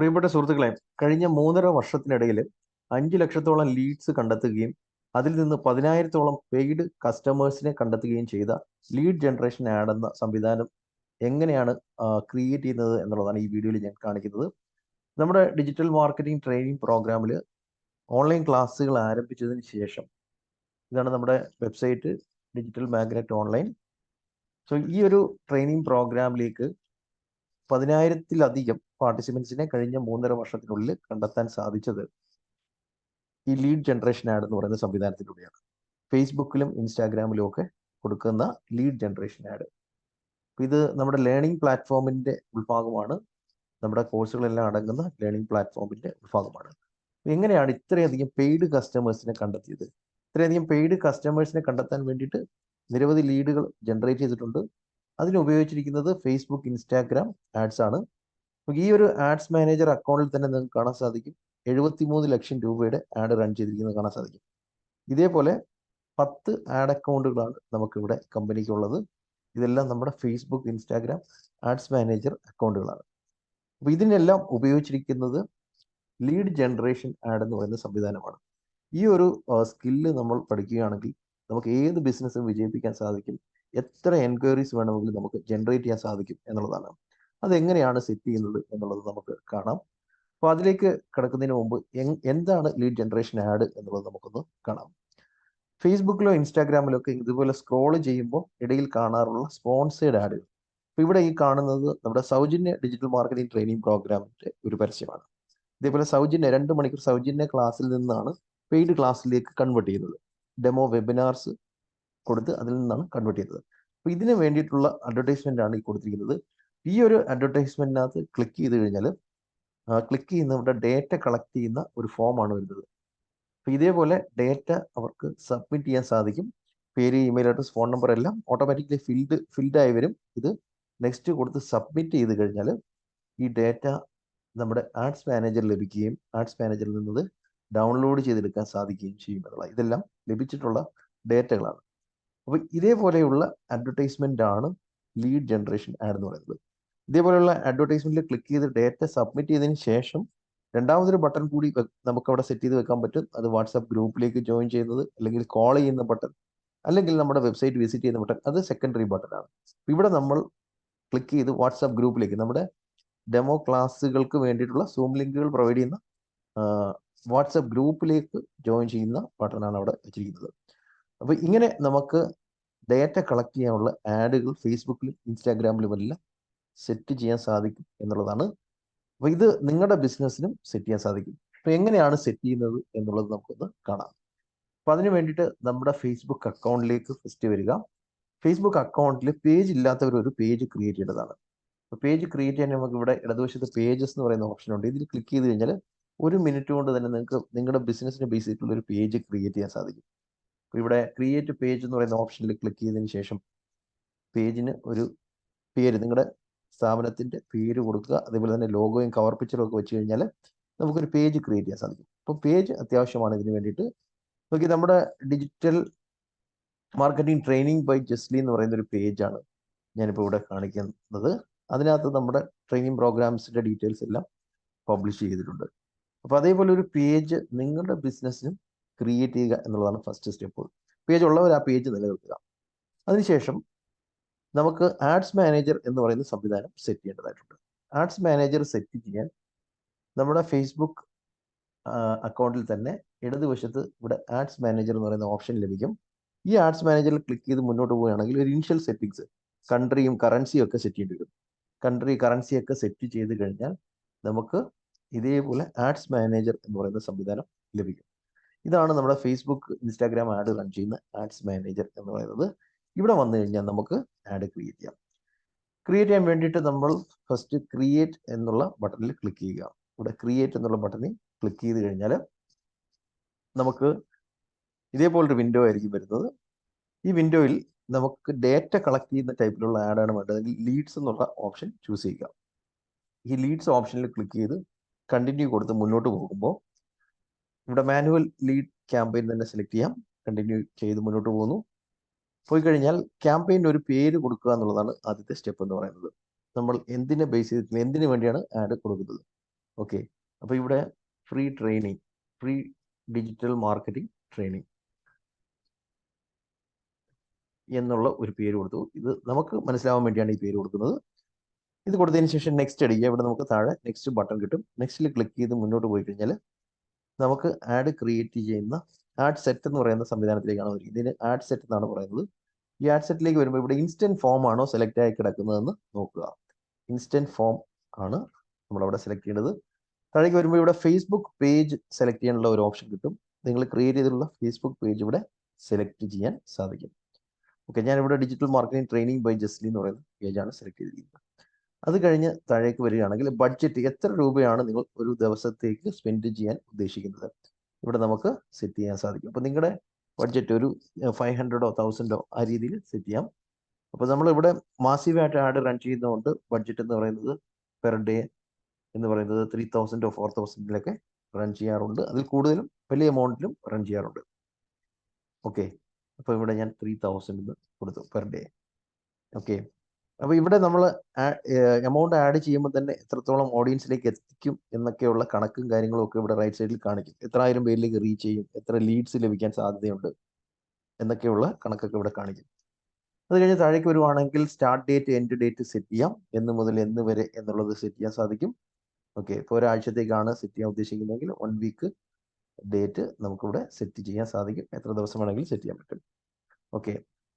പ്രിയപ്പെട്ട സുഹൃത്തുക്കളെ കഴിഞ്ഞ മൂന്നര വർഷത്തിനിടയിൽ അഞ്ച് ലക്ഷത്തോളം ലീഡ്സ് കണ്ടെത്തുകയും അതിൽ നിന്ന് പതിനായിരത്തോളം പെയ്ഡ് കസ്റ്റമേഴ്സിനെ കണ്ടെത്തുകയും ചെയ്ത ലീഡ് ജനറേഷൻ ആഡ് എന്ന സംവിധാനം എങ്ങനെയാണ് ക്രിയേറ്റ് ചെയ്യുന്നത് എന്നുള്ളതാണ് ഈ വീഡിയോയിൽ ഞാൻ കാണിക്കുന്നത്. നമ്മുടെ ഡിജിറ്റൽ മാർക്കറ്റിംഗ് ട്രെയിനിങ് പ്രോഗ്രാമിൽ ഓൺലൈൻ ക്ലാസ്സുകൾ ആരംഭിച്ചതിന് ശേഷം ഇതാണ് നമ്മുടെ website digital magnet online so ഈ ഒരു ട്രെയിനിങ് പ്രോഗ്രാമിലേക്ക് പതിനായിരത്തിലധികം പാർട്ടിസിപ്പൻസിനെ കഴിഞ്ഞ മൂന്നര വർഷത്തിനുള്ളിൽ കണ്ടെത്താൻ സാധിച്ചത് ഈ ലീഡ് ജനറേഷൻ ആഡ് എന്ന് പറയുന്ന സംവിധാനത്തിലൂടെയാണ്. ഫേസ്ബുക്കിലും ഇൻസ്റ്റാഗ്രാമിലും ഒക്കെ കൊടുക്കുന്ന ലീഡ് ജനറേഷൻ ആഡ് ഇത് നമ്മുടെ ലേണിംഗ് പ്ലാറ്റ്ഫോമിന്റെ ഉൾഭാഗമാണ്. നമ്മുടെ കോഴ്സുകളെല്ലാം അടങ്ങുന്ന ലേണിംഗ് പ്ലാറ്റ്ഫോമിന്റെ ഉൾഭാഗമാണ്. എങ്ങനെയാണ് ഇത്രയധികം പെയ്ഡ് കസ്റ്റമേഴ്സിനെ കണ്ടെത്തിയത്? ഇത്രയധികം പെയ്ഡ് കസ്റ്റമേഴ്സിനെ കണ്ടെത്താൻ വേണ്ടിയിട്ട് നിരവധി ലീഡുകൾ ജനറേറ്റ് ചെയ്തിട്ടുണ്ട്. അതിന് ഉപയോഗിച്ചിരിക്കുന്നത് ഫേസ്ബുക്ക് ഇൻസ്റ്റാഗ്രാം ആഡ്സ് ആണ്. ഈ ഒരു ആഡ്സ് മാനേജർ അക്കൗണ്ടിൽ തന്നെ നിങ്ങൾക്ക് കാണാൻ സാധിക്കും. എഴുപത്തിമൂന്ന് ലക്ഷം രൂപയുടെ ആഡ് റൺ ചെയ്തിരിക്കുന്നത് കാണാൻ സാധിക്കും. ഇതേപോലെ പത്ത് ആഡ് അക്കൗണ്ടുകളാണ് നമുക്കിവിടെ കമ്പനിക്കുള്ളത്. ഇതെല്ലാം നമ്മുടെ ഫേസ്ബുക്ക് ഇൻസ്റ്റാഗ്രാം ആഡ്സ് മാനേജർ അക്കൗണ്ടുകളാണ് അപ്പോൾ ഇതിനെല്ലാം ഉപയോഗിച്ചിരിക്കുന്നത് ലീഡ് ജനറേഷൻ ആഡ് എന്ന് പറയുന്ന സംവിധാനമാണ്. ഈ ഒരു സ്കില്ല് നമ്മൾ പഠിക്കുകയാണെങ്കിൽ നമുക്ക് ഏത് ബിസിനസ്സും വിജയിപ്പിക്കാൻ സാധിക്കും. എത്ര എൻക്വയറീസ് വേണമെങ്കിലും നമുക്ക് ജനറേറ്റ് ചെയ്യാൻ സാധിക്കും എന്നുള്ളതാണ്. അതെങ്ങനെയാണ് സെറ്റ് ചെയ്യുന്നത് എന്നുള്ളത് നമുക്ക് കാണാം. അപ്പോൾ അതിലേക്ക് കിടക്കുന്നതിന് മുമ്പ് എന്താണ് ലീഡ് ജനറേഷൻ ആഡ് എന്നുള്ളത് നമുക്കൊന്ന് കാണാം. ഫേസ്ബുക്കിലോ ഇൻസ്റ്റാഗ്രാമിലോ ഒക്കെ ഇതുപോലെ സ്ക്രോൾ ചെയ്യുമ്പോൾ ഇടയിൽ കാണാറുള്ള സ്പോൺസേഡ് ആഡുകൾ അപ്പോൾ ഇവിടെ ഈ കാണുന്നത് നമ്മുടെ സൗജന്യ ഡിജിറ്റൽ മാർക്കറ്റിംഗ് ട്രെയിനിങ് പ്രോഗ്രാമിന്റെ ഒരു പരസ്യമാണ്. ഇതേപോലെ സൗജന്യ രണ്ട് മണിക്കൂർ സൗജന്യ ക്ലാസ്സിൽ നിന്നാണ് പെയ്ഡ് ക്ലാസ്സിലേക്ക് കൺവേർട്ട് ചെയ്യുന്നത്. ഡെമോ വെബിനാർസ് കൊടുത്ത് അതിൽ നിന്നാണ് കൺവേർട്ട് ചെയ്യുന്നത്. അപ്പോൾ ഇതിന് വേണ്ടിയിട്ടുള്ള അഡ്വർടൈസ്മെന്റ് ആണ് ഈ കൊടുത്തിരിക്കുന്നത്. ഈ ഒരു അഡ്വർടൈസ്മെന്റിനകത്ത് ക്ലിക്ക് ചെയ്ത് കഴിഞ്ഞാൽ ക്ലിക്ക് ചെയ്യുന്ന ഇവിടെ ഡേറ്റ കളക്ട് ചെയ്യുന്ന ഒരു ഫോമാണ് വരുന്നത്. അപ്പോൾ ഇതേപോലെ ഡേറ്റ അവർക്ക് സബ്മിറ്റ് ചെയ്യാൻ സാധിക്കും. പേര് ഇമെയിൽ അഡ്രസ് ഫോൺ നമ്പർ എല്ലാം ഓട്ടോമാറ്റിക്കലി ഫിൽഡ് ഫിൽഡ് ആയി വരും. ഇത് നെക്സ്റ്റ് കൊടുത്ത് സബ്മിറ്റ് ചെയ്ത് കഴിഞ്ഞാൽ ഈ ഡേറ്റ നമ്മുടെ ആഡ്സ് മാനേജർ ലഭിക്കുകയും ആഡ്സ് മാനേജറിൽ നിന്നത് ഡൗൺലോഡ് ചെയ്തെടുക്കാൻ സാധിക്കുകയും ചെയ്യും എന്നുള്ള ഇതെല്ലാം ലഭിച്ചിട്ടുള്ള ഡേറ്റകളാണ് അപ്പോൾ ഇതേപോലെയുള്ള അഡ്വർടൈസ്മെന്റ് ആണ് ലീഡ് ജനറേഷൻ ആഡ് എന്ന് പറയുന്നത്. ഇതേപോലെയുള്ള അഡ്വർടൈസ്മെന്റിൽ ക്ലിക്ക് ചെയ്ത് ഡേറ്റ സബ്മിറ്റ് ചെയ്തതിന് ശേഷം രണ്ടാമതൊരു ബട്ടൺ കൂടി നമുക്ക് അവിടെ സെറ്റ് ചെയ്ത് വെക്കാൻ പറ്റും. അത് വാട്സാപ്പ് ഗ്രൂപ്പിലേക്ക് ജോയിൻ ചെയ്യുന്നത് അല്ലെങ്കിൽ കോൾ ചെയ്യുന്ന ബട്ടൺ അല്ലെങ്കിൽ നമ്മുടെ വെബ്സൈറ്റ് വിസിറ്റ് ചെയ്യുന്ന ബട്ടൺ അത് സെക്കൻഡറി ബട്ടൺ ആണ്. ഇവിടെ നമ്മൾ ക്ലിക്ക് ചെയ്ത് വാട്സാപ്പ് ഗ്രൂപ്പിലേക്ക് നമ്മുടെ ഡെമോ ക്ലാസ്സുകൾക്ക് വേണ്ടിയിട്ടുള്ള സൂം ലിങ്കുകൾ പ്രൊവൈഡ് ചെയ്യുന്ന വാട്സാപ്പ് ഗ്രൂപ്പിലേക്ക് ജോയിൻ ചെയ്യുന്ന ബട്ടണാണ് അവിടെ വെച്ചിരിക്കുന്നത്. അപ്പോൾ ഇങ്ങനെ നമുക്ക് ഡേറ്റ കളക്ട് ചെയ്യാനുള്ള ആഡുകൾ ഫേസ്ബുക്കിലും ഇൻസ്റ്റാഗ്രാമിലും എല്ലാം സെറ്റ് ചെയ്യാൻ സാധിക്കും എന്നുള്ളതാണ്. അപ്പൊ ഇത് നിങ്ങളുടെ ബിസിനസ്സിനും സെറ്റ് ചെയ്യാൻ സാധിക്കും. അപ്പൊ എങ്ങനെയാണ് സെറ്റ് ചെയ്യുന്നത് എന്നുള്ളത് നമുക്കൊന്ന് കാണാം. അപ്പൊ അതിന് വേണ്ടിയിട്ട് നമ്മുടെ ഫേസ്ബുക്ക് അക്കൗണ്ടിലേക്ക് ഫസ്റ്റ് വരിക. ഫേസ്ബുക്ക് അക്കൗണ്ടിൽ പേജ് ഇല്ലാത്തവർ ഒരു പേജ് ക്രിയേറ്റ് ചെയ്യേണ്ടതാണ്. അപ്പോൾ പേജ് ക്രിയേറ്റ് ചെയ്യാൻ നമുക്ക് ഇവിടെ ഇടതുവശത്ത് പേജസ് എന്ന് പറയുന്ന ഓപ്ഷൻ ഉണ്ട്. ഇതിൽ ക്ലിക്ക് ചെയ്ത് കഴിഞ്ഞാൽ ഒരു മിനിറ്റ് കൊണ്ട് തന്നെ നിങ്ങൾക്ക് നിങ്ങളുടെ ബിസിനസ്സിനെ ബേസ് ചെയ്തിട്ടുള്ള ഒരു പേജ് ക്രിയേറ്റ് ചെയ്യാൻ സാധിക്കും. ഇവിടെ ക്രിയേറ്റ് പേജ് എന്ന് പറയുന്ന ഓപ്ഷനിൽ ക്ലിക്ക് ചെയ്തതിന് ശേഷം പേജിന് ഒരു പേര് നിങ്ങളുടെ സ്ഥാപനത്തിന്റെ പേര് കൊടുക്കുക അതേപോലെ തന്നെ ലോഗോയും കവർ പിക്ചറും ഒക്കെ വെച്ച് കഴിഞ്ഞാൽ നമുക്കൊരു പേജ് ക്രിയേറ്റ് ചെയ്യാൻ സാധിക്കും. അപ്പോൾ പേജ് അത്യാവശ്യമാണ് ഇതിന് വേണ്ടിയിട്ട്. നോക്കി നമ്മുടെ digital marketing training by Jasly എന്ന് പറയുന്ന ഒരു പേജാണ് ഞാനിപ്പോൾ ഇവിടെ കാണിക്കുന്നത്. അതിനകത്ത് നമ്മുടെ ട്രെയിനിങ് പ്രോഗ്രാംസിന്റെ ഡീറ്റെയിൽസ് എല്ലാം പബ്ലിഷ് ചെയ്തിട്ടുണ്ട്. അപ്പോൾ അതേപോലെ ഒരു പേജ് നിങ്ങളുടെ ബിസിനസ്സിനും ക്രിയേറ്റ് ചെയ്യുക എന്നുള്ളതാണ് ഫസ്റ്റ് സ്റ്റെപ്പ് പേജ് ഉള്ളവർ ആ പേജ് നിലനിർത്തുക. അതിനുശേഷം നമുക്ക് ആഡ്സ് മാനേജർ എന്ന് പറയുന്ന സംവിധാനം സെറ്റ് ചെയ്യേണ്ടതായിട്ടുണ്ട്. ആഡ്സ് മാനേജർ സെറ്റ് ചെയ്യാൻ നമ്മുടെ ഫേസ്ബുക്ക് അക്കൗണ്ടിൽ തന്നെ ഇടതുവശത്ത് ഇവിടെ ആഡ്സ് മാനേജർ എന്ന് പറയുന്ന ഓപ്ഷൻ ലഭിക്കും. ഈ ആഡ്സ് മാനേജറിൽ ക്ലിക്ക് ചെയ്ത് മുന്നോട്ട് പോവുകയാണെങ്കിൽ ഒരു ഇനിഷ്യൽ സെറ്റിങ്സ് കൺട്രിയും കറൻസിയും ഒക്കെ സെറ്റ് ചെയ്യേണ്ടി വരും. കൺട്രി കറൻസി ഒക്കെ സെറ്റ് ചെയ്ത് കഴിഞ്ഞാൽ നമുക്ക് ഇതേപോലെ ആഡ്സ് മാനേജർ എന്ന് പറയുന്ന സംവിധാനം ലഭിക്കും. ഇതാണ് നമ്മുടെ ഫേസ്ബുക്ക് ഇൻസ്റ്റാഗ്രാം ആഡ് റൺ ചെയ്യുന്ന ആഡ്സ് മാനേജർ എന്ന് പറയുന്നത്. ഇവിടെ വന്നു കഴിഞ്ഞാൽ നമുക്ക് ആഡ് ക്രിയേറ്റ് ചെയ്യാം. ക്രിയേറ്റ് ചെയ്യാൻ വേണ്ടിയിട്ട് നമ്മൾ ഫസ്റ്റ് ക്രിയേറ്റ് എന്നുള്ള ബട്ടണിൽ ക്ലിക്ക് ചെയ്യുക. ഇവിടെ ക്രിയേറ്റ് എന്നുള്ള ബട്ടണിൽ ക്ലിക്ക് ചെയ്ത് കഴിഞ്ഞാൽ നമുക്ക് ഇതേപോലൊരു വിൻഡോ ആയിരിക്കും വരുന്നത്. ഈ വിൻഡോയിൽ നമുക്ക് ഡേറ്റ കളക്ട് ചെയ്യുന്ന ടൈപ്പിലുള്ള ആഡാണ് വേണ്ടതെങ്കിൽ ലീഡ്സ് എന്നുള്ള ഓപ്ഷൻ ചൂസ് ചെയ്യുക. ഈ ലീഡ്സ് ഓപ്ഷനിൽ ക്ലിക്ക് ചെയ്ത് കണ്ടിന്യൂ കൊടുത്ത് മുന്നോട്ട് പോകുമ്പോൾ ഇവിടെ മാനുവൽ ലീഡ് ക്യാമ്പയിൻ തന്നെ സെലക്ട് ചെയ്യാം. കണ്ടിന്യൂ ചെയ്ത് മുന്നോട്ട് പോകുന്നു. പോയി കഴിഞ്ഞാൽ ക്യാമ്പയിന്റെ ഒരു പേര് കൊടുക്കുക എന്നുള്ളതാണ് ആദ്യത്തെ സ്റ്റെപ്പ് എന്ന് പറയുന്നത്. നമ്മൾ എന്തിനെ ബേസ് ചെയ്തിട്ട് എന്തിനു വേണ്ടിയാണ് ആഡ് കൊടുക്കുന്നത്? ഓക്കെ അപ്പോൾ ഇവിടെ free training free digital marketing training എന്നുള്ള ഒരു പേര് കൊടുത്തു. ഇത് നമുക്ക് മനസ്സിലാവാൻ വേണ്ടിയാണ് ഈ പേര് കൊടുക്കുന്നത്. ഇത് കൊടുത്തതിന് ശേഷം നെക്സ്റ്റ് അടിക്കുക ഇവിടെ നമുക്ക് താഴെ നെക്സ്റ്റ് ബട്ടൺ കിട്ടും. നെക്സ്റ്റിൽ ക്ലിക്ക് ചെയ്ത് മുന്നോട്ട് പോയി കഴിഞ്ഞാൽ നമുക്ക് ആഡ് ക്രിയേറ്റ് ചെയ്യുന്ന ആഡ് സെറ്റ് എന്ന് പറയുന്ന സംവിധാനത്തിലേക്കാണ് വരിക ഇതിന് ആഡ് സെറ്റ് എന്നാണ് പറയുന്നത്. ഈ ആഡ് സെറ്റിലേക്ക് വരുമ്പോൾ ഇവിടെ ഇൻസ്റ്റന്റ് ഫോം ആണോ സെലക്ട് ആയി കിടക്കുന്നതെന്ന് നോക്കുക. ഇൻസ്റ്റന്റ് ഫോം ആണ് നമ്മൾ നമ്മളവിടെ സെലക്ട് ചെയ്യേണ്ടത്. താഴേക്ക് വരുമ്പോൾ ഇവിടെ ഫേസ്ബുക്ക് പേജ് സെലക്ട് ചെയ്യാനുള്ള ഒരു ഓപ്ഷൻ കിട്ടും. നിങ്ങൾ ക്രിയേറ്റ് ചെയ്തിട്ടുള്ള ഫേസ്ബുക്ക് പേജ് ഇവിടെ സെലക്ട് ചെയ്യാൻ സാധിക്കും. ഓക്കെ ഞാനിവിടെ digital marketing training by Jasly എന്ന് പറയുന്ന പേജാണ് സെലക്ട് ചെയ്തിരിക്കുന്നത്. അത് കഴിഞ്ഞ് താഴേക്ക് വരികയാണെങ്കിൽ ബഡ്ജറ്റ് എത്ര രൂപയാണ് നിങ്ങൾ ഒരു ദിവസത്തേക്ക് സ്പെൻഡ് ചെയ്യാൻ ഉദ്ദേശിക്കുന്നത്? ഇവിടെ നമുക്ക് സെറ്റ് ചെയ്യാൻ സാധിക്കും. അപ്പോൾ നിങ്ങളുടെ ബഡ്ജറ്റ് ഒരു ഫൈവ് ഹൺഡ്രഡോ തൗസൻഡോ ആ രീതിയിൽ സെറ്റ് ചെയ്യാം. അപ്പോൾ നമ്മൾ ഇവിടെ മാസീവായിട്ട് ആഡ് റൺ ചെയ്യുന്നതുകൊണ്ട് ബഡ്ജറ്റ് എന്ന് പറയുന്നത് പെർ ഡേ എന്ന് പറയുന്നത് ത്രീ തൗസൻഡോ ഫോർ തൗസൻഡിലൊക്കെ റൺ ചെയ്യാറുണ്ട്. അതിൽ കൂടുതലും വലിയ എമൗണ്ടിലും റൺ ചെയ്യാറുണ്ട്. ഓക്കെ അപ്പോൾ ഇവിടെ ഞാൻ ത്രീ തൗസൻഡ് കൊടുത്തു പെർ ഡേ ഓക്കെ അപ്പോൾ ഇവിടെ നമ്മൾ എമൗണ്ട് ആഡ് ചെയ്യുമ്പോൾ തന്നെ എത്രത്തോളം ഓഡിയൻസിലേക്ക് എത്തിക്കും എന്നൊക്കെയുള്ള കണക്കും കാര്യങ്ങളും ഒക്കെ ഇവിടെ റൈറ്റ് സൈഡിൽ കാണിക്കും. എത്ര ആയിരം പേരിലേക്ക് റീച്ച് ചെയ്യും എത്ര ലീഡ്സ് ലഭിക്കാൻ സാധ്യതയുണ്ട് എന്നൊക്കെയുള്ള കണക്കൊക്കെ ഇവിടെ കാണിക്കും. അത് കഴിഞ്ഞ് താഴേക്ക് വരുവാണെങ്കിൽ start date end date set ചെയ്യാം. എന്ന് മുതൽ എന്ന് വരെ എന്നുള്ളത് സെറ്റ് ചെയ്യാൻ സാധിക്കും. ഓക്കെ ഇപ്പോൾ ഒരാഴ്ചത്തേക്കാണ് സെറ്റ് ചെയ്യാൻ ഉദ്ദേശിക്കുന്നതെങ്കിൽ വൺ വീക്ക് ഡേറ്റ് നമുക്കിവിടെ സെറ്റ് ചെയ്യാൻ സാധിക്കും. എത്ര ദിവസം വേണമെങ്കിലും സെറ്റ് ചെയ്യാൻ പറ്റും. ഓക്കെ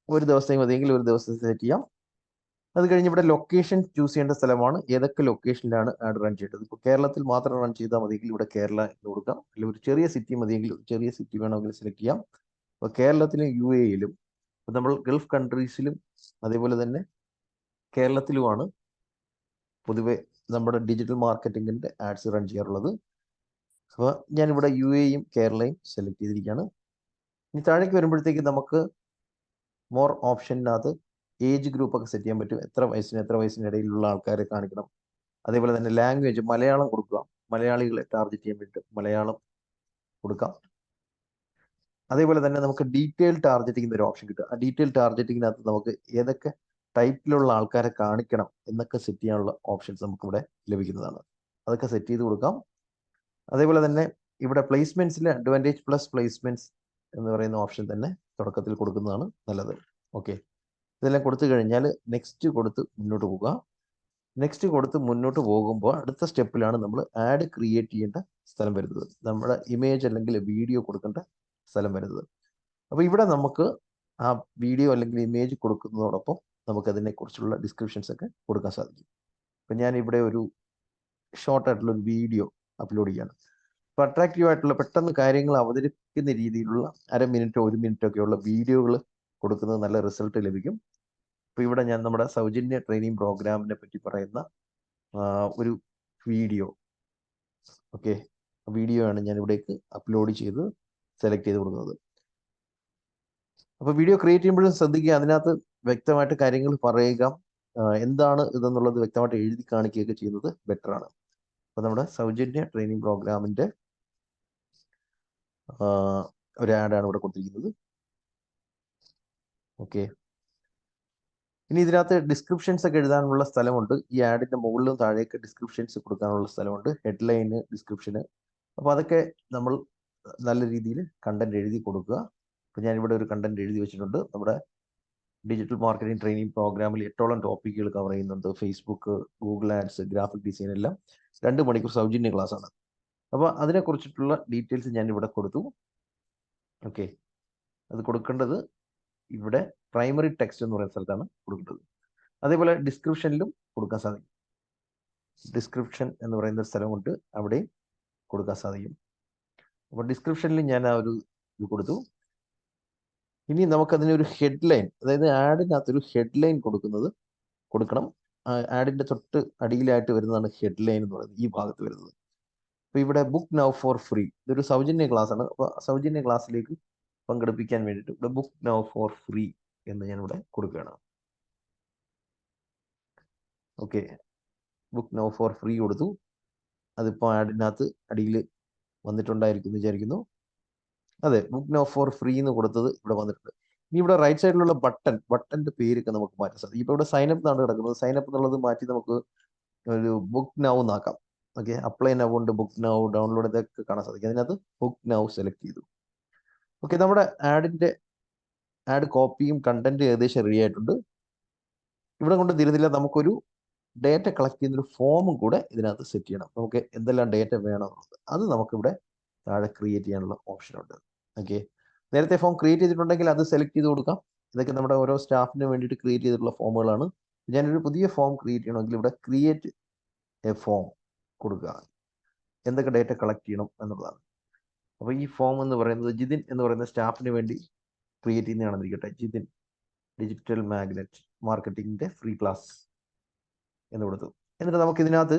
ഒരു ദിവസത്തേക്ക് മതിയെങ്കിൽ ഒരു ദിവസം സെറ്റ് ചെയ്യാം. അത് കഴിഞ്ഞ് ഇവിടെ ലൊക്കേഷൻ ചൂസ് ചെയ്യേണ്ട സ്ഥലമാണ്. ഏതൊക്കെ ലൊക്കേഷനിലാണ് ആഡ് റൺ ചെയ്യേണ്ടത്? ഇപ്പോൾ കേരളത്തിൽ മാത്രം റൺ ചെയ്താൽ മതിയെങ്കിൽ ഇവിടെ കേരള എന്ന് കൊടുക്കാം. അല്ലെങ്കിൽ ഒരു ചെറിയ സിറ്റി മതിയെങ്കിൽ ചെറിയ സിറ്റി വേണമെങ്കിൽ സെലക്ട് ചെയ്യാം. അപ്പോൾ കേരളത്തിലും യു എയിലും ഇപ്പം നമ്മൾ ഗൾഫ് കൺട്രീസിലും അതേപോലെ തന്നെ കേരളത്തിലുമാണ് പൊതുവെ നമ്മുടെ ഡിജിറ്റൽ മാർക്കറ്റിങ്ങിന്റെ ആഡ്സ് റൺ ചെയ്യാറുള്ളത്. അപ്പോൾ ഞാനിവിടെ യു എയും കേരളയും സെലക്ട് ചെയ്തിരിക്കുകയാണ്. ഇനി താഴേക്ക് വരുമ്പോഴത്തേക്ക് നമുക്ക് മോർ ഓപ്ഷനകത്ത് ഏജ് ഗ്രൂപ്പ് ഒക്കെ സെറ്റ് ചെയ്യാൻ പറ്റും. എത്ര വയസ്സിന് എത്ര വയസ്സിന് ഇടയിലുള്ള ആൾക്കാരെ കാണിക്കണം. അതേപോലെ തന്നെ ലാംഗ്വേജ് മലയാളം കൊടുക്കുക. മലയാളികളെ ടാർഗറ്റ് ചെയ്യാൻ വേണ്ടിയിട്ട് മലയാളം കൊടുക്കാം. അതേപോലെ തന്നെ നമുക്ക് ഡീറ്റെയിൽ ടാർഗറ്റിംഗ് എന്നൊരു ഓപ്ഷൻ കിട്ടും ആ ഡീറ്റെയിൽ ടാർഗറ്റിങ്ങിനകത്ത് നമുക്ക് ഏതൊക്കെ ടൈപ്പിലുള്ള ആൾക്കാരെ കാണിക്കണം എന്നൊക്കെ സെറ്റ് ചെയ്യാനുള്ള ഓപ്ഷൻസ് നമുക്കിവിടെ ലഭിക്കുന്നതാണ്. അതൊക്കെ സെറ്റ് ചെയ്ത് കൊടുക്കാം. അതേപോലെ തന്നെ ഇവിടെ പ്ലേസ്മെന്റ്സിൽ അഡ്വാന്റേജ് പ്ലസ് പ്ലേസ്മെന്റ്സ് എന്ന് പറയുന്ന ഓപ്ഷൻ തന്നെ തുടക്കത്തിൽ കൊടുക്കുന്നതാണ് നല്ലത്. ഓക്കെ ഇതെല്ലാം കൊടുത്തു കഴിഞ്ഞാൽ നെക്സ്റ്റ് കൊടുത്ത് മുന്നോട്ട് പോകുക നെക്സ്റ്റ് കൊടുത്ത് മുന്നോട്ട് പോകുമ്പോൾ അടുത്ത സ്റ്റെപ്പിലാണ് നമ്മൾ ആഡ് ക്രിയേറ്റ് ചെയ്യേണ്ട സ്ഥലം വരുന്നത്. നമ്മുടെ ഇമേജ് അല്ലെങ്കിൽ വീഡിയോ കൊടുക്കേണ്ട സ്ഥലം വരുന്നത്. അപ്പോൾ ഇവിടെ നമുക്ക് ആ വീഡിയോ അല്ലെങ്കിൽ ഇമേജ് കൊടുക്കുന്നതോടൊപ്പം നമുക്ക് അതിനെക്കുറിച്ചുള്ള ഡിസ്ക്രിപ്ഷൻസ് ഒക്കെ കൊടുക്കാൻ സാധിക്കും. അപ്പം ഞാൻ ഇവിടെ ഒരു ഷോർട്ട് ആയിട്ടുള്ള ഒരു വീഡിയോ അപ്ലോഡ് ചെയ്യാണ്. അപ്പോൾ അട്രാക്റ്റീവ് ആയിട്ടുള്ള പെട്ടെന്ന് കാര്യങ്ങൾ അവതരിപ്പിക്കുന്ന രീതിയിലുള്ള അര മിനിറ്റോ ഒരു മിനിറ്റോ ഒക്കെയുള്ള വീഡിയോകൾ കൊടുക്കുന്നത് നല്ല റിസൾട്ട് ലഭിക്കും. അപ്പോൾ ഇവിടെ ഞാൻ നമ്മുടെ സൗജന്യ ട്രെയിനിങ് പ്രോഗ്രാമിനെ പറ്റി പറയുന്ന ഒരു വീഡിയോ. ഓക്കെ? വീഡിയോ ആണ് ഞാൻ ഇവിടേക്ക് അപ്ലോഡ് ചെയ്ത് സെലക്ട് ചെയ്ത് കൊടുക്കുന്നത്. അപ്പോൾ വീഡിയോ ക്രിയേറ്റ് ചെയ്യുമ്പോഴും ശ്രദ്ധിക്കുക. അതിനകത്ത് വ്യക്തമായിട്ട് കാര്യങ്ങൾ പറയുക എന്താണ് ഇതെന്നുള്ളത് വ്യക്തമായിട്ട് എഴുതി കാണിക്കുകയൊക്കെ ചെയ്യുന്നത് ബെറ്റർ ആണ്. അപ്പോൾ നമ്മുടെ സൗജന്യ ട്രെയിനിങ് പ്രോഗ്രാമിന്റെ ഒരു ആഡാണ് ഇവിടെ കൊടുത്തിരിക്കുന്നത്. ഓക്കെ? ഇനി ഇതിനകത്ത് ഡിസ്ക്രിപ്ഷൻസ് ഒക്കെ എഴുതാനുള്ള സ്ഥലമുണ്ട്. ഈ ആഡിന്റെ മുകളിലും താഴേക്ക് ഡിസ്ക്രിപ്ഷൻസ് കൊടുക്കാനുള്ള സ്ഥലമുണ്ട്. ഹെഡ്ലൈന് ഡിസ്ക്രിപ്ഷന് അപ്പോൾ അതൊക്കെ നമ്മൾ നല്ല രീതിയിൽ കണ്ടന്റ് എഴുതി കൊടുക്കുക. അപ്പോൾ ഞാനിവിടെ ഒരു കണ്ടന്റ് എഴുതി വെച്ചിട്ടുണ്ട്. നമ്മുടെ ഡിജിറ്റൽ മാർക്കറ്റിംഗ് ട്രെയിനിങ് പ്രോഗ്രാമിൽ എട്ടോളം ടോപ്പിക്കുകൾ കവർ ചെയ്യുന്നുണ്ട്. Facebook Google ads graphic design എല്ലാം. രണ്ട് മണിക്കൂർ സൗജന്യ ക്ലാസ് ആണ് അപ്പോൾ അതിനെക്കുറിച്ചിട്ടുള്ള ഡീറ്റെയിൽസ് ഞാൻ ഇവിടെ കൊടുത്തു. ഓക്കെ അത് കൊടുക്കേണ്ടത് ഇവിടെ പ്രൈമറി ടെക്സ്റ്റ് എന്ന് പറയുന്ന സ്ഥലത്താണ് കൊടുക്കേണ്ടത്. അതേപോലെ ഡിസ്ക്രിപ്ഷനിലും കൊടുക്കാൻ സാധിക്കും. ഡിസ്ക്രിപ്ഷൻ എന്ന് പറയുന്ന സ്ഥലം കൊണ്ട് അവിടെ കൊടുക്കാൻ സാധിക്കും. അപ്പോൾ ഡിസ്ക്രിപ്ഷനിൽ ഞാൻ ആ ഒരു ഇത് കൊടുത്തു. ഇനി നമുക്കതിനൊരു ഹെഡ്ലൈൻ അതായത് ആഡിനകത്തൊരു ഹെഡ്ലൈൻ കൊടുക്കുന്നത് കൊടുക്കണം. ആഡിന്റെ തൊട്ട് അടിയിലായിട്ട് വരുന്നതാണ് ഹെഡ്ലൈൻ എന്ന് പറയുന്നത് ഈ ഭാഗത്ത് വരുന്നത്. അപ്പോൾ ഇവിടെ ബുക്ക് നൗ ഫോർ ഫ്രീ ഇതൊരു സൗജന്യ ക്ലാസ് ആണ്. അപ്പോൾ സൗജന്യ ക്ലാസ്സിലേക്ക് പങ്കെടുപ്പിക്കാൻ വേണ്ടിട്ട് ഇവിടെ ബുക്ക് നൗ ഫോർ ഫ്രീ എന്ന് ഞാൻ ഇവിടെ കൊടുക്കുകയാണ്. Okay book now for free കൊടുത്തു. അതിപ്പോൾ ആഡിനകത്ത് അടിയിൽ വന്നിട്ടുണ്ടായിരിക്കും വിചാരിക്കുന്നു. അതെ ബുക്ക് നൗ ഫോർ ഫ്രീ എന്ന് കൊടുത്തത് ഇവിടെ വന്നിട്ടുണ്ട്. ഇനി ഇവിടെ റൈറ്റ് സൈഡിലുള്ള ബട്ടൺ ബട്ടന്റെ പേരൊക്കെ നമുക്ക് മാറ്റാൻ സാധിക്കും ഇപ്പോൾ ഇവിടെ സൈനപ്പ് എന്നാണ് കിടക്കുന്നത്. സൈനപ്പ് എന്നുള്ളത് മാറ്റി നമുക്ക് ഒരു ബുക്ക് നൗ എന്നാക്കാം ഓക്കെ അപ്ലൈ നൗ ഉണ്ട് ബുക്ക് നൗ ഡൗൺലോഡ് ഇതൊക്കെ കാണാൻ സാധിക്കും. അതിനകത്ത് ബുക്ക് നൗ സെലക്ട് ചെയ്തു. ഓക്കെ നമ്മുടെ ആഡിന്റെ ആഡ് കോപ്പിയും കണ്ടന്റ് ഏകദേശം റെഡി ആയിട്ടുണ്ട്. ഇവിടെ കൊണ്ട് തീരുന്നില്ല നമുക്കൊരു ഡേറ്റ കളക്ട് ചെയ്യുന്ന ഒരു ഫോമും കൂടെ ഇതിനകത്ത് സെറ്റ് ചെയ്യണം. നമുക്ക് എന്തെല്ലാം ഡേറ്റ വേണമെന്നുള്ളത്. അത് നമുക്കിവിടെ താഴെ ക്രിയേറ്റ് ചെയ്യാനുള്ള ഓപ്ഷൻ ഉണ്ട്. ഓക്കെ നേരത്തെ ഫോം ക്രിയേറ്റ് ചെയ്തിട്ടുണ്ടെങ്കിൽ അത് സെലക്ട് ചെയ്ത് കൊടുക്കാം. ഇതൊക്കെ നമ്മുടെ ഓരോ സ്റ്റാഫിന് വേണ്ടിയിട്ട് ക്രിയേറ്റ് ചെയ്തിട്ടുള്ള ഫോമുകളാണ് ഞാനൊരു പുതിയ ഫോം ക്രിയേറ്റ് ചെയ്യണമെങ്കിൽ ഇവിടെ ക്രിയേറ്റ് എ ഫോം കൊടുക്കുക. എന്തൊക്കെ ഡേറ്റ കളക്ട് ചെയ്യണം എന്നുള്ളതാണ്. അപ്പോൾ ഈ ഫോം എന്ന് പറയുന്നത് ജിതിൻ എന്ന് പറയുന്ന സ്റ്റാഫിന് വേണ്ടി ക്രിയേറ്റ് ചെയ്യുന്നതാണെന്നിരിക്കട്ടെ ജിതിൻ ഡിജിറ്റൽ മാഗ്നറ്റ് മാർക്കറ്റിംഗിന്റെ ഫ്രീ ക്ലാസ് എന്ന് കൊടുത്തു. എന്നിട്ട് നമുക്ക് ഇതിനകത്ത്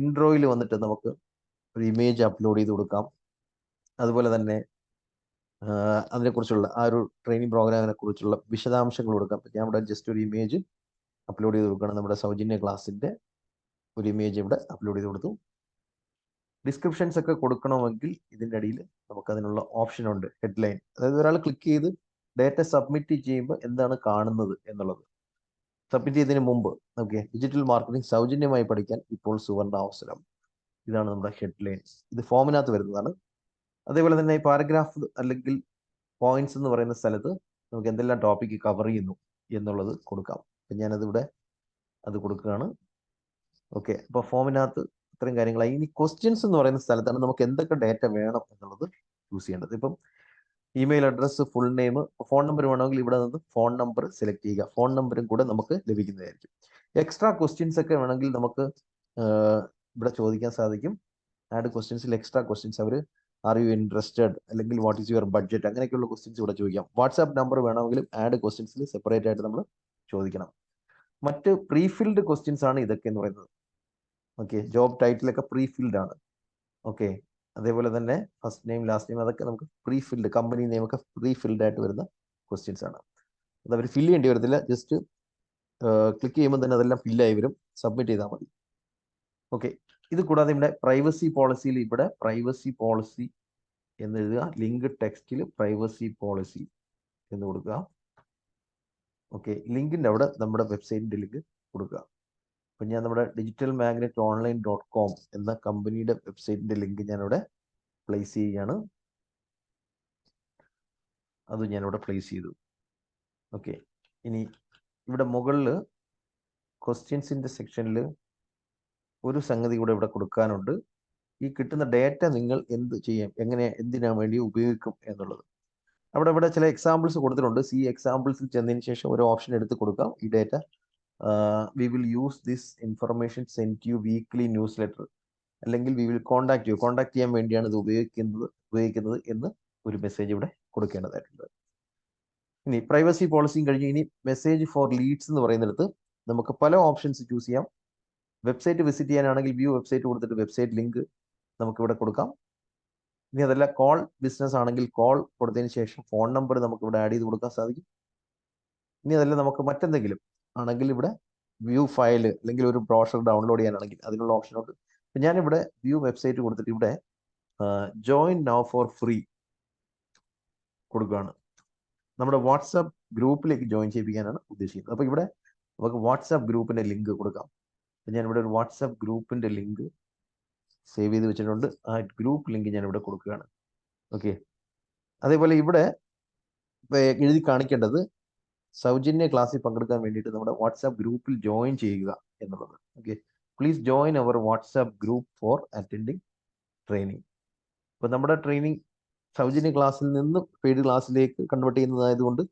ഇൻട്രോയിൽ വന്നിട്ട് നമുക്ക് ഒരു ഇമേജ് അപ്ലോഡ് ചെയ്ത് കൊടുക്കാം. അതുപോലെ തന്നെ അതിനെക്കുറിച്ചുള്ള ആ ഒരു ട്രെയിനിങ് പ്രോഗ്രാമിനെ കുറിച്ചുള്ള വിശദാംശങ്ങൾ കൊടുക്കാം. ഞാൻ ഇവിടെ ജസ്റ്റ് ഒരു ഇമേജ് അപ്ലോഡ് ചെയ്ത് കൊടുക്കുകയാണ്. നമ്മുടെ സൗജന്യ ക്ലാസ്സിന്റെ ഒരു ഇമേജ് ഇവിടെ അപ്ലോഡ് ചെയ്ത് കൊടുത്തു. ഡിസ്ക്രിപ്ഷൻസ് ഒക്കെ കൊടുക്കണമെങ്കിൽ ഇതിന്റെ അടിയിൽ നമുക്ക് അതിനുള്ള ഓപ്ഷൻ ഉണ്ട് ഹെഡ്ലൈൻ അതായത് ഒരാൾ ക്ലിക്ക് ചെയ്ത് ഡേറ്റ സബ്മിറ്റ് ചെയ്യുമ്പോൾ എന്താണ് കാണുന്നത് എന്നുള്ളത്. സബ്മിറ്റ് ചെയ്തതിന് മുമ്പ് ഓക്കെ ഡിജിറ്റൽ മാർക്കറ്റിംഗ് സൗജന്യമായി പഠിക്കാൻ ഇപ്പോൾ സുവർണ അവസരം. ഇതാണ് നമ്മുടെ ഹെഡ്ലൈൻ ഇത് ഫോമിനകത്ത് വരുന്നതാണ്. അതേപോലെ തന്നെ പാരഗ്രാഫ് അല്ലെങ്കിൽ പോയിന്റ്സ് എന്ന് പറയുന്ന സ്ഥലത്ത് നമുക്ക് എന്തെല്ലാം ടോപ്പിക്ക് കവർ ചെയ്യുന്നു എന്നുള്ളത് കൊടുക്കാം. അപ്പം ഞാനതിവിടെ അത് കൊടുക്കുകയാണ്. ഓക്കെ അപ്പോൾ ഫോമിനകത്ത് ഇത്രയും കാര്യങ്ങളായി. ഇനി ക്വസ്റ്റ്യൻസ് എന്ന് പറയുന്ന സ്ഥലത്താണ് നമുക്ക് എന്തൊക്കെ ഡേറ്റ വേണം എന്നുള്ളത് യൂസ് ചെയ്യേണ്ടത്. ഇപ്പം email address full name phone number വേണമെങ്കിൽ ഇവിടെ നിന്ന് ഫോൺ നമ്പർ സെലക്ട് ചെയ്യുക. ഫോൺ നമ്പറും കൂടെ നമുക്ക് ലഭിക്കുന്നതായിരിക്കും. എക്സ്ട്രാ ക്വസ്റ്റ്യൻസ് ഒക്കെ വേണമെങ്കിൽ നമുക്ക് ഇവിടെ ചോദിക്കാൻ സാധിക്കും. ആഡ് ക്വസ്റ്റ്യൻസിൽ എക്സ്ട്രാ ക്വസ്റ്റ്യൻസ് അവർ ആർ യു ഇൻട്രസ്റ്റഡ് അല്ലെങ്കിൽ വാട്ട് ഈസ് യുവർ ബഡ്ജറ്റ് അങ്ങനെയൊക്കെയുള്ള ക്വസ്റ്റ്യൻസ് ഇവിടെ ചോദിക്കാം. വാട്സാപ്പ് നമ്പർ വേണമെങ്കിലും ആഡ് ക്വസ്റ്റ്യൻസിൽ സെപ്പറേറ്റ് ആയിട്ട് നമ്മൾ ചോദിക്കണം. മറ്റ് പ്രീഫിൽഡ് ക്വസ്റ്റ്യൻസ് ആണ് ഇതൊക്കെ എന്ന് പറയുന്നത്. ഓക്കെ ജോബ് ടൈറ്റിലൊക്കെ പ്രീ ഫിൽഡ് ആണ്. ഓക്കെ അതേപോലെ തന്നെ ഫസ്റ്റ് നെയിം ലാസ്റ്റ് നെയിം അതൊക്കെ നമുക്ക് പ്രീ ഫിൽഡ് കമ്പനി നെയിം ഒക്കെ പ്രീ ഫിൽഡ് ആയിട്ട് വരുന്ന ക്വസ്റ്റ്യൻസ് ആണ്. അത് അവർ ഫില്ല് ചെയ്യേണ്ടി വരത്തില്ല. ജസ്റ്റ് ക്ലിക്ക് ചെയ്യുമ്പോൾ തന്നെ അതെല്ലാം ഫില്ലായി വരും. സബ്മിറ്റ് ചെയ്താൽ മതി. ഓക്കെ ഇത് കൂടാതെ ഇവിടെ പ്രൈവസി പോളിസിയിൽ ഇവിടെ പ്രൈവസി പോളിസി എന്ന് എഴുതുക. ലിങ്ക് ടെക്സ്റ്റിൽ പ്രൈവസി പോളിസി എന്ന് കൊടുക്കുക. ഓക്കെ ലിങ്കിന്റെ അവിടെ നമ്മുടെ വെബ്സൈറ്റിന്റെ ലിങ്ക് കൊടുക്കുക. അപ്പം ഞാൻ നമ്മുടെ digital magnet online dot com എന്ന കമ്പനിയുടെ വെബ്സൈറ്റിന്റെ ലിങ്ക് ഞാനിവിടെ പ്ലേസ് ചെയ്യുകയാണ്. അത് ഞാനിവിടെ പ്ലേസ് ചെയ്തു. ഓക്കെ ഇനി ഇവിടെ മുകളിൽ ക്വസ്റ്റ്യൻസിന്റെ സെക്ഷനിൽ ഒരു സംഗതി കൂടെ ഇവിടെ കൊടുക്കാനുണ്ട്. ഈ കിട്ടുന്ന ഡേറ്റ നിങ്ങൾ എന്ത് ചെയ്യാം? എങ്ങനെ എന്തിനാ വേണ്ടി ഉപയോഗിക്കും എന്നുള്ളത്. അവിടെ ഇവിടെ ചില എക്സാമ്പിൾസ് കൊടുത്തിട്ടുണ്ട്. സി എക്സാമ്പിൾസിൽ ചെന്നതിന് ശേഷം ഒരു ഓപ്ഷൻ എടുത്ത് കൊടുക്കാം. ഈ data we will use this information send you weekly newsletter അല്ലെങ്കിൽ we will contact you contact ചെയ്യാൻ വേണ്ടിയാണ് ഇത് ഉപയോഗിക്കുന്നത് ഉപയോഗിക്കുന്നത് എന്ന് ഒരു മെസ്സേജ് ഇവിടെ കൊടുക്കേണ്ടതായിട്ടുണ്ട്. ഇനി പ്രൈവസി പോളിസിയും കഴിഞ്ഞ് ഇനി മെസ്സേജ് ഫോർ ലീഡ്സ് എന്ന് പറയുന്നിടത്ത് നമുക്ക് പല ഓപ്ഷൻസ് ചൂസ് ചെയ്യാം. വെബ്സൈറ്റ് വിസിറ്റ് ചെയ്യാനാണെങ്കിൽ വ്യൂ വെബ്സൈറ്റ് കൊടുത്തിട്ട് വെബ്സൈറ്റ് ലിങ്ക് നമുക്ക് ഇവിടെ കൊടുക്കാം. ഇനി അതല്ല കോൾ ബിസിനസ് ആണെങ്കിൽ കോൾ കൊടുത്തതിന് ശേഷം ഫോൺ നമ്പർ നമുക്ക് ഇവിടെ ആഡ് ചെയ്ത് കൊടുക്കാൻ സാധിക്കും. ഇനി അതല്ല നമുക്ക് മറ്റെന്തെങ്കിലും ആണെങ്കിൽ ഇവിടെ വ്യൂ ഫയൽ അല്ലെങ്കിൽ ഒരു ബ്രോഷർ ഡൗൺലോഡ് ചെയ്യാനാണെങ്കിൽ അതിനുള്ള ഓപ്ഷൻ ഉണ്ട്. ഞാനിവിടെ വ്യൂ വെബ്സൈറ്റ് കൊടുത്തിട്ട് ഇവിടെ ജോയിൻ നൗ ഫോർ ഫ്രീ കൊടുക്കുകയാണ്. നമ്മുടെ വാട്സാപ്പ് ഗ്രൂപ്പിലേക്ക് ജോയിൻ ചെയ്യിപ്പിക്കാനാണ് ഉദ്ദേശിക്കുന്നത്. അപ്പോൾ ഇവിടെ നമുക്ക് വാട്സാപ്പ് ഗ്രൂപ്പിന്റെ ലിങ്ക് കൊടുക്കാം. ഞാനിവിടെ ഒരു വാട്സാപ്പ് ഗ്രൂപ്പിന്റെ ലിങ്ക് സേവ് ചെയ്ത് വെച്ചിട്ടുണ്ട്. ആ ഗ്രൂപ്പ് ലിങ്ക് ഞാൻ ഇവിടെ കൊടുക്കുകയാണ്. ഓക്കെ അതേപോലെ ഇവിടെ എഴുതി കാണിക്കേണ്ടത് സൗജന്യ ക്ലാസ്സിൽ പങ്കെടുക്കാൻ വേണ്ടിയിട്ട് നമ്മുടെ വാട്സാപ്പ് ഗ്രൂപ്പിൽ ജോയിൻ ചെയ്യുക എന്നുള്ളത്. Okay please join our WhatsApp group for attending training അപ്പൊ നമ്മുടെ ട്രെയിനിങ് സൗജന്യ ക്ലാസ്സിൽ നിന്ന് പെയ്ഡ് ക്ലാസ്സിലേക്ക് കൺവേർട്ട് ചെയ്യുന്നതായതുകൊണ്ട്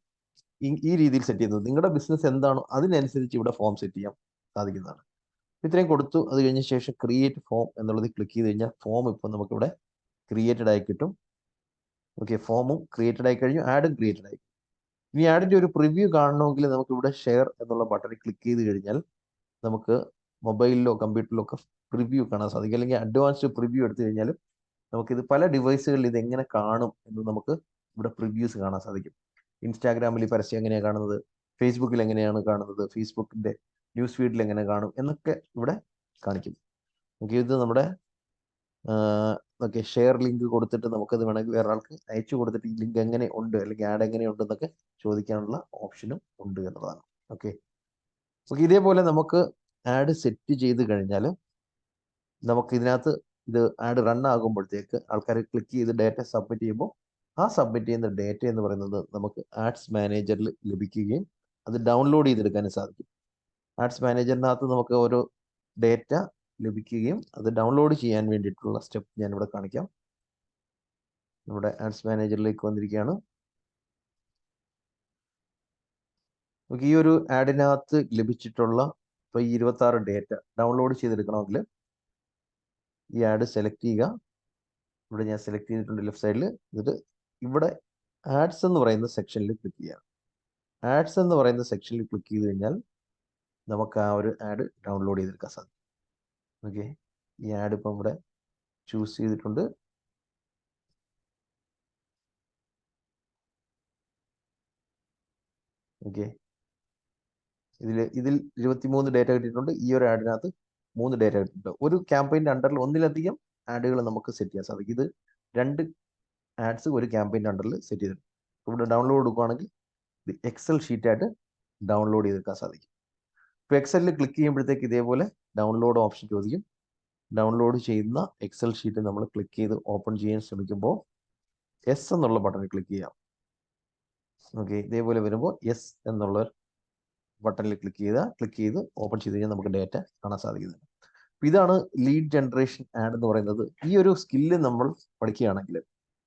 ഈ രീതിയിൽ സെറ്റ് ചെയ്യുന്നത്. നിങ്ങളുടെ ബിസിനസ് എന്താണോ അതിനനുസരിച്ച് ഇവിടെ ഫോം സെറ്റ് ചെയ്യാൻ സാധിക്കുന്നതാണ്. ഇത്രയും കൊടുത്തു. അത് കഴിഞ്ഞ ശേഷം ക്രിയേറ്റ് ഫോം എന്നുള്ളത് ക്ലിക്ക് ചെയ്ത് കഴിഞ്ഞാൽ ഫോം ഇപ്പോൾ നമുക്കിവിടെ ക്രിയേറ്റഡ് ആയി കിട്ടും. ഓക്കെ ഫോമും ക്രിയേറ്റഡ് ആയി കഴിഞ്ഞു. ആഡും ക്രിയേറ്റഡ് ആയി. ഇനി ആഡിന്റെ ഒരു പ്രിവ്യൂ കാണണമെങ്കിൽ നമുക്ക് ഇവിടെ ഷെയർ എന്നുള്ള ബട്ടണിൽ ക്ലിക്ക് ചെയ്ത് കഴിഞ്ഞാൽ നമുക്ക് മൊബൈലിലോ കമ്പ്യൂട്ടറിലോ ഒക്കെ പ്രിവ്യൂ കാണാൻ സാധിക്കും. അല്ലെങ്കിൽ അഡ്വാൻസ്ഡ് പ്രിവ്യൂ എടുത്തു കഴിഞ്ഞാൽ നമുക്കിത് പല ഡിവൈസുകളിൽ ഇത് എങ്ങനെ കാണും എന്ന് നമുക്ക് ഇവിടെ പ്രിവ്യൂസ് കാണാൻ സാധിക്കും. ഇൻസ്റ്റാഗ്രാമിൽ പരസ്യം എങ്ങനെയാണ് കാണുന്നത്? ഫേസ്ബുക്കിൽ എങ്ങനെയാണ് കാണുന്നത്? ഫേസ്ബുക്കിന്റെ ന്യൂസ് ഫീഡിൽ എങ്ങനെ കാണും? എന്നൊക്കെ ഇവിടെ കാണിക്കും. ഓക്കെ ഇത് നമ്മുടെ ഓക്കെ ഷെയർ ലിങ്ക് കൊടുത്തിട്ട് നമുക്കത് വേണമെങ്കിൽ വേറെ ആൾക്ക് അയച്ചു കൊടുത്തിട്ട് ഈ ലിങ്ക് എങ്ങനെ ഉണ്ട് അല്ലെങ്കിൽ ആഡ് എങ്ങനെ ഉണ്ട് എന്നൊക്കെ ചോദിക്കാനുള്ള ഓപ്ഷനും ഉണ്ട് എന്നുള്ളതാണ്. ഓക്കെ ഓക്കെ ഇതേപോലെ നമുക്ക് ആഡ് സെറ്റ് ചെയ്ത് കഴിഞ്ഞാൽ നമുക്ക് ഇതിനകത്ത് ഇത് ആഡ് റൺ ആകുമ്പോഴത്തേക്ക് ആൾക്കാർ ക്ലിക്ക് ചെയ്ത് ഡേറ്റ സബ്മിറ്റ് ചെയ്യുമ്പോൾ ആ സബ്മിറ്റ് ചെയ്യുന്ന ഡേറ്റ എന്ന് പറയുന്നത് നമുക്ക് ആഡ്സ് മാനേജറിൽ ലഭിക്കുകയും അത് ഡൗൺലോഡ് ചെയ്തെടുക്കാനും സാധിക്കും. ആഡ്സ് മാനേജറിനകത്ത് നമുക്ക് ഓരോ ഡേറ്റ ലഭിക്കുകയും അത് ഡൗൺലോഡ് ചെയ്യാൻ വേണ്ടിയിട്ടുള്ള സ്റ്റെപ്പ് ഞാനിവിടെ കാണിക്കാം. നമ്മുടെ ആഡ്സ് മാനേജറിലേക്ക് വന്നിരിക്കുകയാണ്. നമുക്ക് ഈ ഒരു ആഡിനകത്ത് ലഭിച്ചിട്ടുള്ള ഇപ്പോൾ ഈ ഇരുപത്തി ആറ് ഡേറ്റ ഡൗൺലോഡ് ചെയ്തെടുക്കണമെങ്കിൽ ഈ ആഡ് സെലക്ട് ചെയ്യുക. ഇവിടെ ഞാൻ സെലക്ട് ചെയ്തിട്ടുണ്ട് ലെഫ്റ്റ് സൈഡിൽ എന്നിട്ട് ഇവിടെ ആഡ്സ് എന്ന് പറയുന്ന സെക്ഷനിൽ ക്ലിക്ക് ചെയ്യുക. ആഡ്സ് എന്ന് പറയുന്ന സെക്ഷനിൽ ക്ലിക്ക് ചെയ്ത് കഴിഞ്ഞാൽ നമുക്ക് ആ ഒരു ആഡ് ഡൗൺലോഡ് ചെയ്തെടുക്കാൻ സാധിക്കും. ഓക്കെ. ഈ ആഡ് ഇപ്പം ഇവിടെ ചൂസ് ചെയ്തിട്ടുണ്ട്. ഓക്കെ. ഇതിൽ ഇതിൽ ഇരുപത്തിമൂന്ന് ഡേറ്റ കിട്ടിയിട്ടുണ്ട്. ഈ ഒരു ആഡിനകത്ത് മൂന്ന് ഡേറ്റ കിട്ടിയിട്ടുണ്ട്. ഒരു ക്യാമ്പയിന്റെ അണ്ടറിൽ ഒന്നിലധികം ആഡുകൾ നമുക്ക് സെറ്റ് ചെയ്യാൻ സാധിക്കും. ഇത് രണ്ട് ആഡ്സ് ഒരു ക്യാമ്പയിന്റെ അണ്ടറിൽ സെറ്റ് ചെയ്തിട്ടുണ്ട്. ഇവിടെ ഡൗൺലോഡ് കൊടുക്കുകയാണെങ്കിൽ ഇത് എക്സൽ ഷീറ്റായിട്ട് ഡൗൺലോഡ് ചെയ്തെടുക്കാൻ സാധിക്കും. എക്സലിൽ ക്ലിക്ക് ചെയ്യുമ്പോഴത്തേക്ക് ഇതേപോലെ ഡൗൺലോഡ് ഓപ്ഷൻ ചോദിക്കും. ഡൗൺലോഡ് ചെയ്യുന്ന എക്സൽ ഷീറ്റ് നമ്മൾ ക്ലിക്ക് ചെയ്ത് ഓപ്പൺ ചെയ്യാൻ ശ്രമിക്കുമ്പോൾ എസ് എന്നുള്ള ബട്ടണിൽ ക്ലിക്ക് ചെയ്യാം. ഓക്കെ ഇതേപോലെ വരുമ്പോൾ എസ് എന്നുള്ള ബട്ടണിൽ ക്ലിക്ക് ചെയ്താൽ ക്ലിക്ക് ചെയ്ത് ഓപ്പൺ ചെയ്ത് കഴിഞ്ഞാൽ നമുക്ക് ഡേറ്റ കാണാൻ സാധിക്കുന്നത് അപ്പം ഇതാണ് ലീഡ് ജനറേഷൻ ആഡ് എന്ന് പറയുന്നത്. ഈ ഒരു സ്കില്ല് നമ്മൾ പഠിക്കുകയാണെങ്കിൽ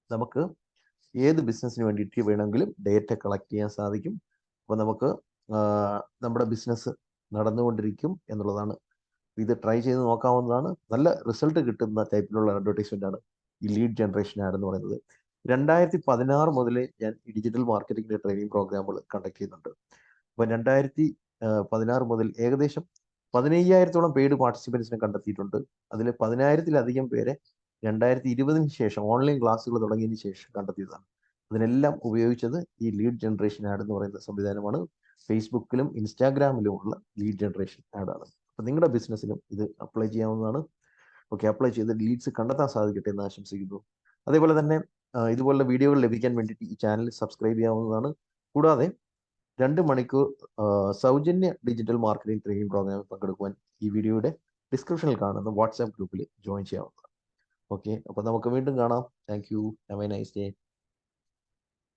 നമുക്ക് ഏത് ബിസിനസ്സിന് വേണ്ടിയിട്ട് വേണമെങ്കിലും ഡേറ്റ കളക്ട് ചെയ്യാൻ സാധിക്കും. അപ്പോൾ നമുക്ക് നമ്മുടെ ബിസിനസ് നടന്നുകൊണ്ടിരിക്കും എന്നുള്ളതാണ്. ഇത് ട്രൈ ചെയ്ത് നോക്കാവുന്നതാണ്. നല്ല റിസൾട്ട് കിട്ടുന്ന ടൈപ്പിലുള്ള അഡ്വർടൈസ്മെന്റ് ആണ് ഈ ലീഡ് ജനറേഷൻ ആഡ് എന്ന് പറയുന്നത്. രണ്ടായിരത്തി പതിനാറ് മുതലേ ഞാൻ ഡിജിറ്റൽ മാർക്കറ്റിംഗിന്റെ ട്രെയിനിങ് പ്രോഗ്രാമുകൾ കണ്ടക്ട് ചെയ്യുന്നുണ്ട്. അപ്പോൾ രണ്ടായിരത്തി പതിനാറ് മുതൽ ഏകദേശം പതിനയ്യായിരത്തോളം പെയ്ഡ് പാർട്ടിസിപ്പൻസിനെ കണ്ടെത്തിയിട്ടുണ്ട്. അതിൽ പതിനായിരത്തിലധികം പേരെ രണ്ടായിരത്തി ഇരുപതിന് ശേഷം ഓൺലൈൻ ക്ലാസ്സുകൾ തുടങ്ങിയതിന് ശേഷം കണ്ടെത്തിയതാണ്. അതിനെല്ലാം ഉപയോഗിച്ചത് ഈ ലീഡ് ജനറേഷൻ ആഡ് എന്ന് പറയുന്ന സംവിധാനമാണ്. ഫേസ്ബുക്കിലും ഇൻസ്റ്റാഗ്രാമിലുമുള്ള ലീഡ് ജനറേഷൻ ആഡാണ് അപ്പം നിങ്ങളുടെ ബിസിനസ്സിലും ഇത് അപ്ലൈ ചെയ്യാവുന്നതാണ്. ഓക്കെ അപ്ലൈ ചെയ്ത് ലീഡ്സ് കണ്ടെത്താൻ സാധിക്കട്ടെ എന്ന് ആശംസിക്കുന്നു. അതേപോലെ തന്നെ ഇതുപോലുള്ള വീഡിയോകൾ ലഭിക്കാൻ വേണ്ടിയിട്ട് ഈ ചാനൽ സബ്സ്ക്രൈബ് ചെയ്യാവുന്നതാണ്. കൂടാതെ രണ്ട് മണിക്കൂർ സൗജന്യ ഡിജിറ്റൽ മാർക്കറ്റിംഗ് ട്രെയിനിങ് പ്രോഗ്രാമിൽ പങ്കെടുക്കുവാൻ ഈ വീഡിയോയുടെ ഡിസ്ക്രിപ്ഷനിൽ കാണുന്ന വാട്സാപ്പ് ഗ്രൂപ്പിൽ ജോയിൻ ചെയ്യാവുന്നതാണ്. ഓക്കെ അപ്പോൾ നമുക്ക് വീണ്ടും കാണാം. Thank you have a nice day